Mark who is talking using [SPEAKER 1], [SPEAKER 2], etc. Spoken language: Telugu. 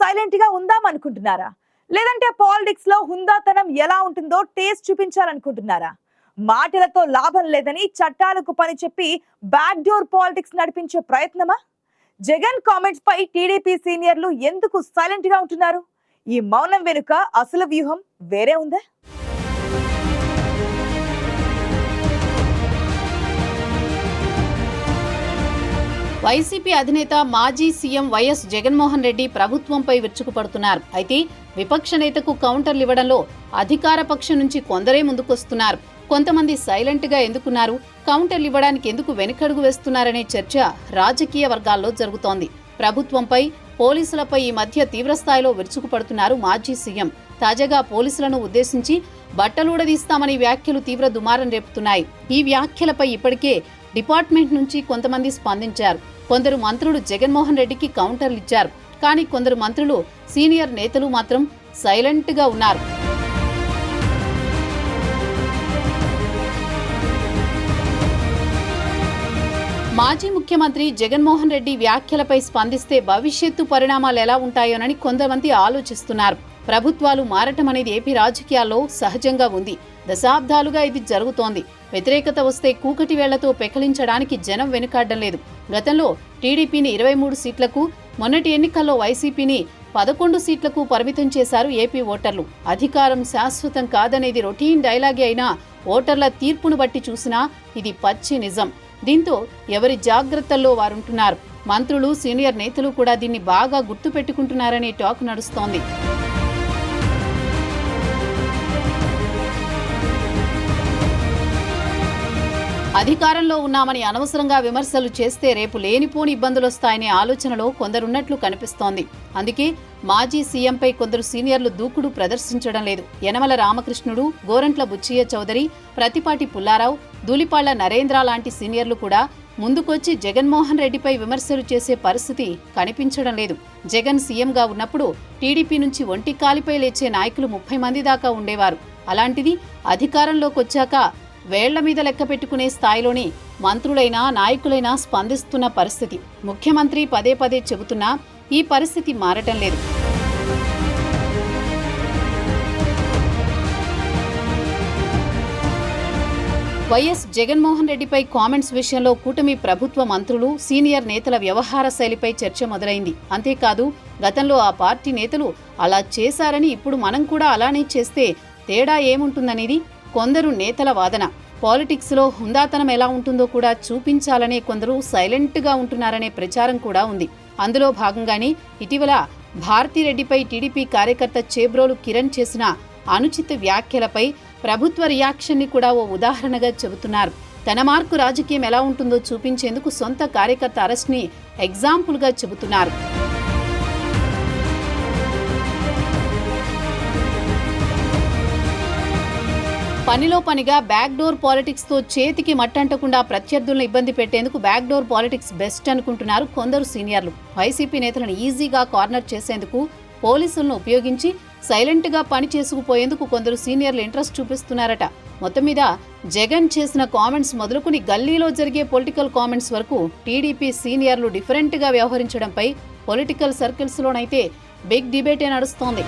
[SPEAKER 1] సైలెంట్గా ఉందాం అనుకుంటున్నారా? లేదంటే పాలిటిక్స్లో హుందాతనం ఎలా ఉంటుందో టేస్ట్ చూపించాలనుకుంటున్నారా? మాటలతో లాభం లేదని చట్టాలకు పని చెప్పి బ్యాక్ డోర్ పాలిటిక్స్ నడిపించే ప్రయత్నమా? జగన్ కామెంట్స్ పై టీడీపీ సీనియర్లు ఎందుకు సైలెంట్గా ఉంటున్నారు? ఈ మౌనం వెనుక అసలు వ్యూహం వేరే ఉందా?
[SPEAKER 2] వైసీపీ అధినేత మాజీ సీఎం వైఎస్ జగన్మోహన్ రెడ్డి ప్రభుత్వంపై విరుచుకుపడుతున్నారు. అయితే విపక్ష నేతకు కౌంటర్లు ఇవ్వడంలో అధికార పక్షం నుంచి కొందరే ముందుకొస్తున్నారు. కొంతమంది సైలెంట్గా ఎందుకున్నారు? కౌంటర్లు ఇవ్వడానికి ఎందుకు వెనుకడుగు వేస్తున్నారనే చర్చ రాజకీయ వర్గాల్లో జరుగుతోంది. ప్రభుత్వంపై పోలీసులపై ఈ మధ్య తీవ్రస్థాయిలో విరుచుకుపడుతున్నారు మాజీ సీఎం. తాజాగా పోలీసులను ఉద్దేశించి బట్టలూడదీస్తామని వ్యాఖ్యలు తీవ్ర దుమారం రేపుతున్నాయి. ఈ వ్యాఖ్యలపై ఇప్పటికే డిపార్ట్మెంట్ నుంచి కొంతమంది స్పందించారు. కొందరు మంత్రులు జగన్మోహన్ రెడ్డికి కౌంటర్లు ఇచ్చారు. కానీ కొందరు మంత్రులు సీనియర్ నేతలు మాత్రం సైలెంట్గా ఉన్నారు. మాజీ ముఖ్యమంత్రి జగన్మోహన్ రెడ్డి వ్యాఖ్యలపై స్పందిస్తే భవిష్యత్తు పరిణామాలు ఎలా ఉంటాయోనని కొంతమంది ఆలోచిస్తున్నారు. ప్రభుత్వాలు మారటం అనేది ఏపీ రాజకీయాల్లో సహజంగా ఉంది. దశాబ్దాలుగా ఇది జరుగుతోంది. వ్యతిరేకత వస్తే కూకటి వేళ్ళతో పెకలించడానికి జనం వెనుకాడడం లేదు. గతంలో టీడీపీని ఇరవై మూడు సీట్లకు మొన్నటి ఎన్నికల్లో వైసీపీని పదకొండు సీట్లకు పరిమితం చేశారు ఏపీ ఓటర్లు. అధికారం శాశ్వతం కాదనేది రొటీన్ డైలాగే అయినా ఓటర్ల తీర్పును బట్టి చూసినా ఇది పచ్చి నిజం. దీంతో ఎవరి జాగ్రత్తల్లో వారుంటున్నారు? మంత్రులు సీనియర్ నేతలు కూడా దీన్ని బాగా గుర్తుపెట్టుకుంటున్నారనే టాక్ నడుస్తోంది. అధికారంలో ఉన్నామని అనవసరంగా విమర్శలు చేస్తే రేపు లేనిపోని ఇబ్బందులు వస్తాయనే ఆలోచనలో కొందరున్నట్లు కనిపిస్తోంది. అందుకే మాజీ సీఎంపై కొందరు సీనియర్లు దూకుడు ప్రదర్శించడం లేదు. యనమల రామకృష్ణుడు గోరంట్ల బుచ్చయ్య చౌదరి ప్రతిపాటి పుల్లారావు దూలిపాళ్ళ నరేంద్ర లాంటి సీనియర్లు కూడా ముందుకొచ్చి జగన్మోహన్ రెడ్డిపై విమర్శలు చేసే పరిస్థితి కనిపించడం లేదు. జగన్ సీఎంగా ఉన్నప్పుడు టీడీపీ నుంచి ఒంటి కాలిపై లేచే నాయకులు ముప్పై మంది దాకా ఉండేవారు. అలాంటిది అధికారంలోకి వచ్చాక వేళ్ళ మీద లెక్క పెట్టుకునే స్థాయిలోని మంత్రులైనా నాయకులైనా స్పందిస్తున్న పరిస్థితి. ముఖ్యమంత్రి పదే పదే చెబుతున్నా ఈ పరిస్థితి మారటం లేదు. వైఎస్ జగన్మోహన్ రెడ్డిపై కామెంట్స్ విషయంలో కూటమి ప్రభుత్వ మంత్రులు సీనియర్ నేతల వ్యవహార శైలిపై చర్చ మొదలైంది. అంతేకాదు గతంలో ఆ పార్టీ నేతలు అలా చేశారని ఇప్పుడు మనం కూడా అలానే చేస్తే తేడా ఏముంటుందనేది కొందరు నేతల వాదన. పాలిటిక్స్లో హుందాతనం ఎలా ఉంటుందో కూడా చూపించాలనే కొందరు సైలెంట్గా ఉంటున్నారనే ప్రచారం కూడా ఉంది. అందులో భాగంగానే ఇటీవల భారతిరెడ్డిపై టీడీపీ కార్యకర్త చేబ్రోలు కిరణ్ చేసిన అనుచిత వ్యాఖ్యలపై ప్రభుత్వ రియాక్షన్ని కూడా ఓ ఉదాహరణగా చెబుతున్నారు. తన మార్కు రాజకీయం ఎలా ఉంటుందో చూపించేందుకు సొంత కార్యకర్త అరెస్ట్ని ఎగ్జాంపుల్గా చెబుతున్నారు. పనిలో పనిగా బ్యాక్ డోర్ పాలిటిక్స్తో చేతికి మట్టంటకుండా ప్రత్యర్థులను ఇబ్బంది పెట్టేందుకు బ్యాక్ డోర్ పాలిటిక్స్ బెస్ట్ అనుకుంటున్నారు కొందరు సీనియర్లు. వైసీపీ నేతలను ఈజీగా కార్నర్ చేసేందుకు పోలీసులను ఉపయోగించి సైలెంట్గా పని చేసుకుపోయేందుకు కొందరు సీనియర్లు ఇంట్రెస్ట్ చూపిస్తున్నారట. మొత్తం మీద జగన్ చేసిన కామెంట్స్ మొదలుకుని గల్లీలో జరిగే పొలిటికల్ కామెంట్స్ వరకు టీడీపీ సీనియర్లు డిఫరెంట్గా వ్యవహరించడంపై పొలిటికల్ సర్కిల్స్ లోనైతే బిగ్ డిబేటే నడుస్తోంది.